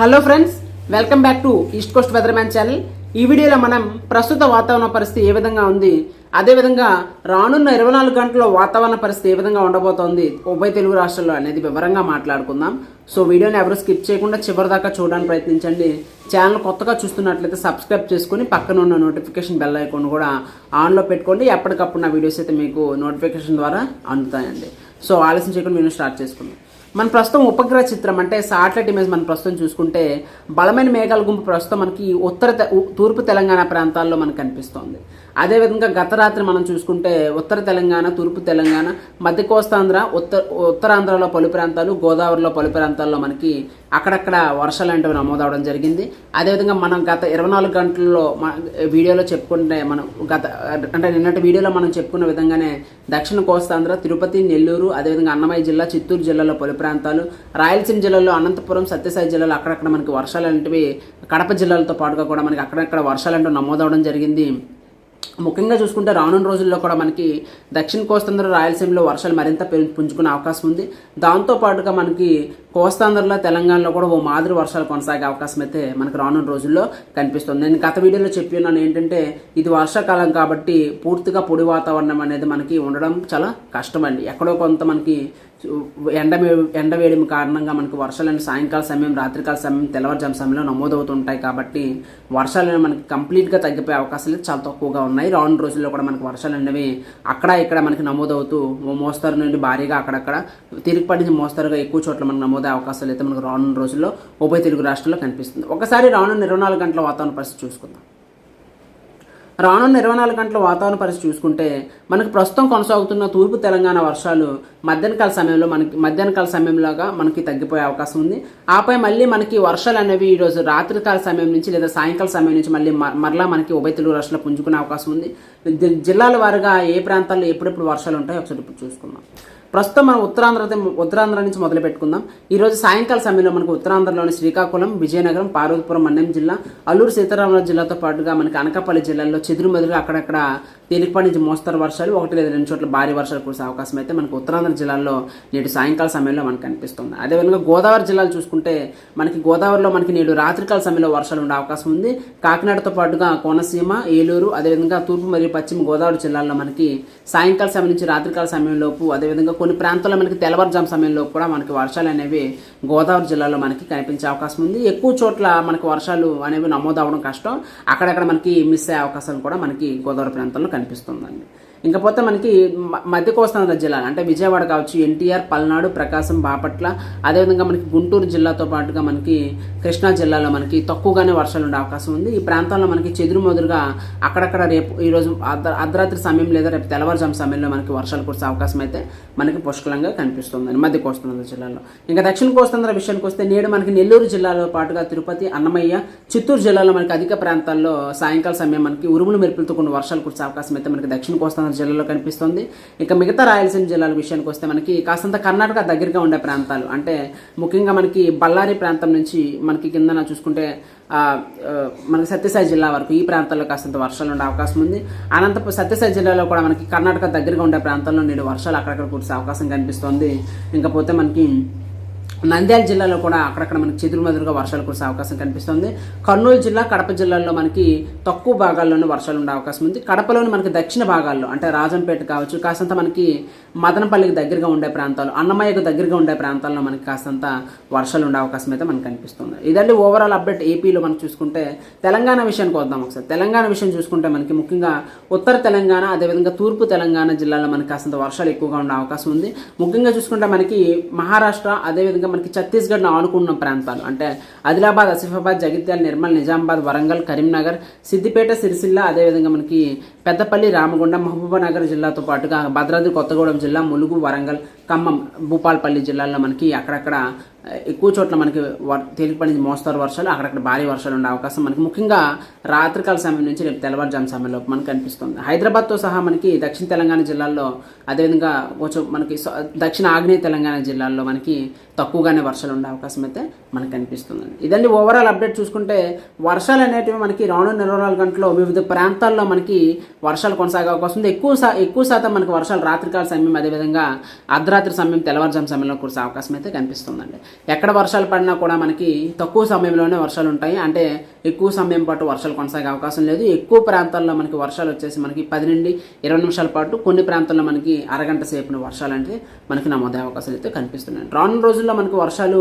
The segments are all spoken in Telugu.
Hello friends welcome back to east coast weather man channel. ఈ వీడియోలో మనం ప్రస్తుత వాతావరణ పరిస్థితి ఏ విధంగా ఉంది? అదేవిధంగా రానున్న ఇరవై నాలుగు గంటల వాతావరణ పరిస్థితి ఏ విధంగా ఉండబోతోంది? ఉభయ తెలుగు రాష్ట్రాల్లో అనేది వివరంగా మాట్లాడుకుందాం. సో వీడియోని ఎవరు స్కిప్ చేయకుండా చివరి దాకా చూడడానికి ప్రయత్నించండి. ఛానల్ కొత్తగా చూస్తున్నట్లయితే సబ్స్క్రైబ్ చేసుకుని పక్కన ఉన్న నోటిఫికేషన్ బెల్ ఐకాన్ కూడా ఆన్లో పెట్టుకోండి. ఎప్పటికప్పుడు నా వీడియోస్ అయితే మీకు నోటిఫికేషన్ ద్వారా అందుతాయండి. సో ఆలస్యం చేయకుండా వీడియో స్టార్ట్ చేసుకుందాం. మన ప్రస్తుతం ఉపగ్రహ చిత్రం అంటే సాటిలైట్ ఇమేజ్ మనం ప్రస్తుతం చూసుకుంటే బలమైన మేఘాల గుంపు ప్రస్తుతం మనకి ఉత్తర తూర్పు తెలంగాణ ప్రాంతాల్లో మనకు కనిపిస్తోంది. అదేవిధంగా గత రాత్రి మనం చూసుకుంటే ఉత్తర తెలంగాణ తూర్పు తెలంగాణ మధ్య కోస్తాంధ్ర ఉత్తర ఉత్తరాంధ్రలో పలు ప్రాంతాలు గోదావరిలో పలు ప్రాంతాల్లో మనకి అక్కడక్కడ వర్షాలు అనేవి నమోదవడం జరిగింది. అదేవిధంగా మనం గత ఇరవై నాలుగు గంటల్లో వీడియోలో చెప్పుకుంటే మనం గత అంటే నిన్నటి వీడియోలో మనం చెప్పుకున్న విధంగానే దక్షిణ కోస్తాంధ్ర తిరుపతి నెల్లూరు అదేవిధంగా అన్నమయ్య జిల్లా చిత్తూరు జిల్లాలో పలు ప్రాంతాలు రాయలసీమ జిల్లాలో అనంతపురం సత్యసాయి జిల్లాలో అక్కడక్కడ మనకి వర్షాలు అనేటివి కడప జిల్లాలతో పాటుగా కూడా మనకి అక్కడక్కడ వర్షాలు అంటూ నమోదవడం జరిగింది. ముఖ్యంగా చూసుకుంటే రానున్న రోజుల్లో కూడా మనకి దక్షిణ కోస్తాంధ్ర రాయలసీమలో వర్షాలు మరింత పుంజుకునే అవకాశం ఉంది. దాంతో పాటుగా మనకి కోస్తాంధ్రలో తెలంగాణలో కూడా ఓ మాదిరి వర్షాలు కొనసాగే అవకాశం అయితే మనకి రానున్న రోజుల్లో కనిపిస్తుంది. నేను గత వీడియోలో చెప్పి ఉన్నాను ఏంటంటే ఇది వర్షాకాలం కాబట్టి పూర్తిగా పొడి వాతావరణం అనేది మనకి ఉండడం చాలా కష్టమండి. ఎక్కడో కొంత మనకి ఎండ ఎండ వేయడం కారణంగా మనకు వర్షాలు సాయంకాల సమయం రాత్రికాల సమయం తెల్లవారుజాము సమయంలో నమోదవుతుంటాయి కాబట్టి వర్షాలు మనకి కంప్లీట్గా తగ్గిపోయే అవకాశాలు చాలా తక్కువగా ఉన్నాయి. రాను రోజుల్లో కూడా మనకి వర్షాలు అనేవి అక్కడ ఇక్కడ మనకి నమోదవుతూ మోస్తరు నుండి భారీగా అక్కడక్కడ తిరిగి పడించి మోస్తరుగా ఎక్కువ చోట్ల మనకు నమోదయ్యే అవకాశాలు అయితే మనకు రానున్న రోజుల్లో ఉభయ తెలుగు రాష్ట్రాల్లో కనిపిస్తుంది. ఒకసారి రానున్న ఇరవై నాలుగు గంటల వాతావరణ పరిస్థితి చూసుకుందాం. రానున్న ఇరవై నాలుగు గంటల వాతావరణ పరిస్థితి చూసుకుంటే మనకు ప్రస్తుతం కొనసాగుతున్న తూర్పు తెలంగాణ వర్షాలు మధ్యాహ్నకాల సమయంలో మనకి మధ్యాహ్నకాల సమయంలోగా మనకి తగ్గిపోయే అవకాశం ఉంది. ఆపై మళ్ళీ మనకి వర్షాలు అనేవి ఈరోజు రాత్రికాల సమయం నుంచి లేదా సాయంకాల సమయం నుంచి మళ్ళీ మ- మరలా మనకి ఉభయ తెలుగు రాష్ట్రాలు పుంజుకునే అవకాశం ఉంది. జిల్లాల వారుగా ఏ ప్రాంతాల్లో ఎప్పుడెప్పుడు వర్షాలు ఉంటాయో ఒకసారి ఇప్పుడు చూసుకుందాం. ప్రస్తుతం మనం ఉత్తరాంధ్ర ఉత్తరాంధ్ర నుంచి మొదలు పెట్టుకుందాం. ఈరోజు సాయంకాల సమయంలో మనకు ఉత్తరాంధ్రలోని శ్రీకాకుళం విజయనగరం పార్వతీపురం మన్యం జిల్లా అల్లూరు సీతారామరాజు జిల్లాతో పాటుగా మనకి అనకాపల్లి జిల్లాలో చెదురుమదురుగా అక్కడక్కడ తేలికపాటి నుంచి మోస్తరు వర్షాలు ఒకటి లేదా రెండు చోట్ల భారీ వర్షాలు కురిసే అవకాశం అయితే మనకు ఉత్తరాంధ్ర జిల్లాల్లో నేడు సాయంకాల సమయంలో మనకు కనిపిస్తుంది. అదేవిధంగా గోదావరి జిల్లాలు చూసుకుంటే మనకి గోదావరిలో మనకి నేడు రాత్రికాల సమయంలో వర్షాలు ఉండే అవకాశం ఉంది. కాకినాడతో పాటుగా కోనసీమ ఏలూరు అదేవిధంగా తూర్పు మరియు పశ్చిమ గోదావరి జిల్లాల్లో మనకి సాయంకాల సమయం నుంచి రాత్రికాల సమయంలోపు అదేవిధంగా కొన్ని ప్రాంతాల్లో మనకి తెల్లవారుజాము సమయంలో కూడా మనకి వర్షాలు అనేవి గోదావరి జిల్లాలో మనకి కనిపించే అవకాశం ఉంది. ఎక్కువ చోట్ల మనకి వర్షాలు అనేవి నమోదు అవ్వడం కష్టం. అక్కడక్కడ మనకి మిస్ అయ్యే అవకాశాలు కూడా మనకి గోదావరి ప్రాంతంలో కనిపిస్తుందండి. ఇంకపోతే మనకి మధ్య కోస్తాంధ్ర జిల్లాలు అంటే విజయవాడ కావచ్చు ఎన్టీఆర్ పల్నాడు ప్రకాశం బాపట్ల అదేవిధంగా మనకి గుంటూరు జిల్లాతో పాటుగా మనకి కృష్ణా జిల్లాలో మనకి తక్కువగానే వర్షాలు ఉండే అవకాశం ఉంది. ఈ ప్రాంతాల్లో మనకి చెదురుమదురుగా అక్కడక్కడ రేపు ఈరోజు అర్ధరాత్రి సమయం లేదా రేపు తెల్లవారుజాము సమయంలో మనకి వర్షాలు కురిసే అవకాశం అయితే మనకి పుష్కలంగా కనిపిస్తుంది మధ్య కోస్తాంధ్ర జిల్లాలో. ఇంకా దక్షిణ కోస్తాంధ్ర విషయానికి వస్తే నేడు మనకి నెల్లూరు జిల్లాలో పాటుగా తిరుపతి అన్నమయ్య చిత్తూరు జిల్లాలో మనకి అధిక ప్రాంతాల్లో సాయంకాల సమయం మనకి ఉరుములు మెరుపులతో కొన్ని వర్షాలు కురిసే అవకాశం అయితే మనకి దక్షిణ కోస్తాంధ్ర జిల్లాలో కనిపిస్తుంది. ఇక మిగతా రాయలసీమ జిల్లాల విషయానికి వస్తే మనకి కాస్తంత కర్ణాటక దగ్గరగా ఉండే ప్రాంతాలు. అంటే ముఖ్యంగా మనకి బళ్ళారి ప్రాంతం నుంచి మనకి కిందన చూసుకుంటే మనకి సత్యసాయి జిల్లా వరకు ఈ ప్రాంతాల్లో కాస్తంత వర్షాలు ఉండే అవకాశం ఉంది. అనంతపురం సత్యసాయి జిల్లాలో కూడా మనకి కర్ణాటక దగ్గరగా ఉండే ప్రాంతాల్లో నేడు వర్షాలు అక్కడక్కడ కురిసే అవకాశం కనిపిస్తుంది. ఇంకపోతే మనకి నంద్యాల జిల్లాలో కూడా అక్కడక్కడ మనకి చెదురుమదురుగా వర్షాలు కురిసే అవకాశం కనిపిస్తుంది. కర్నూలు జిల్లా కడప జిల్లాల్లో మనకి తక్కువ భాగాల్లోనే వర్షాలు ఉండే అవకాశం ఉంది. కడపలోని మనకి దక్షిణ భాగాల్లో అంటే రాజంపేట కావచ్చు కాస్తంత మనకి మదనపల్లికి దగ్గరగా ఉండే ప్రాంతాలు అన్నమయ్యకు దగ్గరగా ఉండే ప్రాంతాల్లో మనకి కాస్తంత వర్షాలు ఉండే అవకాశం అయితే మనకు కనిపిస్తుంది. ఇదండి ఓవరాల్ అప్డేట్ ఏపీలో మనం చూసుకుంటే తెలంగాణ విషయానికి వద్దాం ఒకసారి. తెలంగాణ విషయం చూసుకుంటే మనకి ముఖ్యంగా ఉత్తర తెలంగాణ అదేవిధంగా తూర్పు తెలంగాణ జిల్లాలో మనకి కాస్తంత వర్షాలు ఎక్కువగా ఉండే అవకాశం ఉంది. ముఖ్యంగా చూసుకుంటే మనకి మహారాష్ట్ర అదేవిధంగా మనకి ఛత్తీస్గఢ్ను ఆనుకున్న ప్రాంతాలు. అంటే ఆదిలాబాద్ ఆసిఫాబాద్ జగిత్యాల నిర్మల్ నిజామాబాద్ వరంగల్ కరీంనగర్ సిద్దిపేట సిరిసిల్ల అదేవిధంగా మనకి పెద్దపల్లి రామగుండం మహబూబానగర్ జిల్లాతో పాటుగా భద్రాద్రి కొత్తగూడెం జిల్లా ములుగు వరంగల్ ఖమ్మం భూపాలపల్లి జిల్లాల్లో మనకి అక్కడక్కడ ఎక్కువ చోట్ల మనకి తేలికపడి మోస్తారు వర్షాలు అక్కడక్కడ భారీ వర్షాలు ఉండే అవకాశం మనకి. ముఖ్యంగా రాత్రికాల సమయం నుంచి రేపు తెల్లవారుజాము సమయంలో మనకు కనిపిస్తుంది. హైదరాబాద్తో సహా మనకి దక్షిణ తెలంగాణ జిల్లాల్లో అదేవిధంగా కొంచెం మనకి దక్షిణ ఆగ్నేయ తెలంగాణ జిల్లాల్లో మనకి తక్కువగానే వర్షాలు ఉండే అవకాశం అయితే మనకు కనిపిస్తుంది ఇదండి ఓవరాల్ అప్డేట్ చూసుకుంటే వర్షాలు అనేటివి మనకి రానున్న ఇరవై నాలుగు గంటల్లో వివిధ ప్రాంతాల్లో మనకి వర్షాలు కొనసాగే అవకాశం ఉంది. ఎక్కువ ఎక్కువ శాతం మనకి వర్షాలు రాత్రికాల సమయం అదేవిధంగా అర్ధరాత్రి అర్ధరాత్రి సమయం తెల్లవారుజాము సమయంలో కురిసే అవకాశం అయితే కనిపిస్తుందండి. ఎక్కడ వర్షాలు పడినా కూడా మనకి తక్కువ సమయంలోనే వర్షాలు ఉంటాయి. అంటే ఎక్కువ సమయం పాటు వర్షాలు కొనసాగే అవకాశం లేదు. ఎక్కువ ప్రాంతాల్లో మనకి వర్షాలు వచ్చేసి మనకి పది నుండి ఇరవై నిమిషాల పాటు కొన్ని ప్రాంతాల్లో మనకి అరగంట సేపున వర్షాలు అంటే మనకి నమోదయ్యే అవకాశాలు అయితే కనిపిస్తున్నాయి. రానున్న రోజుల్లో మనకి వర్షాలు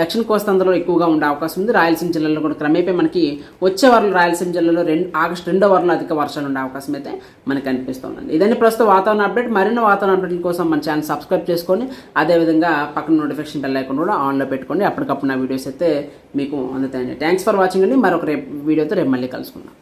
దక్షిణ కోస్తాంధ్రలో ఎక్కువగా ఉండే అవకాశం ఉంది. రాయలసీమ జిల్లాలో కూడా క్రమేపీ మనకి వచ్చే వారం రాయలసీమ జిల్లాలో రెండు ఆగస్టు రెండో వారంలో అధిక వర్షాలు ఉండే అవకాశం అయితే మనకి కనిపిస్తుందండి. ఇదని ప్రస్తుత వాతావరణ అప్డేట్. మరిన్ని వాతావరణ అప్డేట్ల కోసం మన ఛానల్ సబ్స్క్రైబ్ చేసుకొని అదేవిధంగా పక్కన నోటిఫికేషన్ బెల్ ఐకాన్ కూడా ఆన్లో పెట్టుకోండి. అప్పటికప్పుడు నా వీడియోస్ అయితే మీకు అందుతాయండి. థ్యాంక్స్ ఫర్ వాచింగ్ అండి. మరొక రేపు వీడియోతో రేపు మళ్ళీ కలుసుకుందాం.